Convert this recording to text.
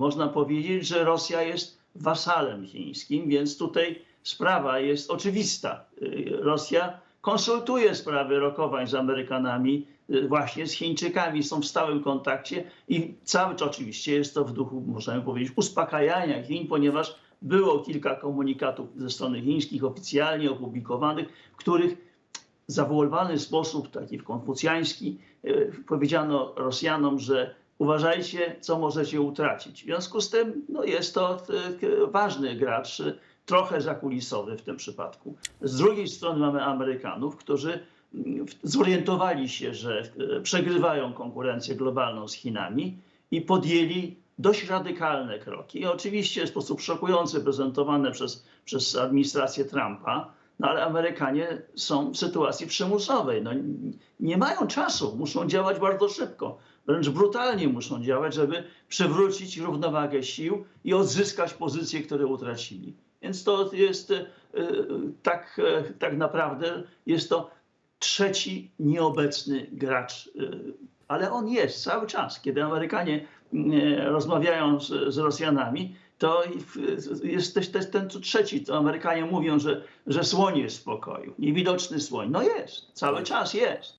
można powiedzieć, że Rosja jest wasalem chińskim, więc tutaj sprawa jest oczywista. Rosja konsultuje sprawy rokowań z Amerykanami, y, właśnie z Chińczykami, są w stałym kontakcie i cały czas oczywiście jest to w duchu, możemy powiedzieć, uspokajania Chin, ponieważ było kilka komunikatów ze strony chińskich oficjalnie opublikowanych, w których w zawoływany sposób, taki konfucjański, y, powiedziano Rosjanom, że uważajcie, co możecie utracić. W związku z tym no, jest to y, ważny gracz, y, trochę zakulisowy w tym przypadku. Z drugiej strony mamy Amerykanów, którzy mm, zorientowali się, że y, przegrywają konkurencję globalną z Chinami i podjęli dość radykalne kroki. I oczywiście w sposób szokujący prezentowane przez, przez administrację Trumpa, no ale Amerykanie są w sytuacji przymusowej. No, nie mają czasu, muszą działać bardzo szybko, wręcz brutalnie muszą działać, żeby przywrócić równowagę sił i odzyskać pozycje, które utracili. Więc to jest e, tak, e, tak naprawdę jest to trzeci nieobecny gracz, e, ale on jest cały czas. Kiedy Amerykanie rozmawiają z, z Rosjanami, to jest też, też ten trzeci. To Amerykanie mówią, że, że słoń jest w pokoju, niewidoczny słoń. No jest, cały czas jest.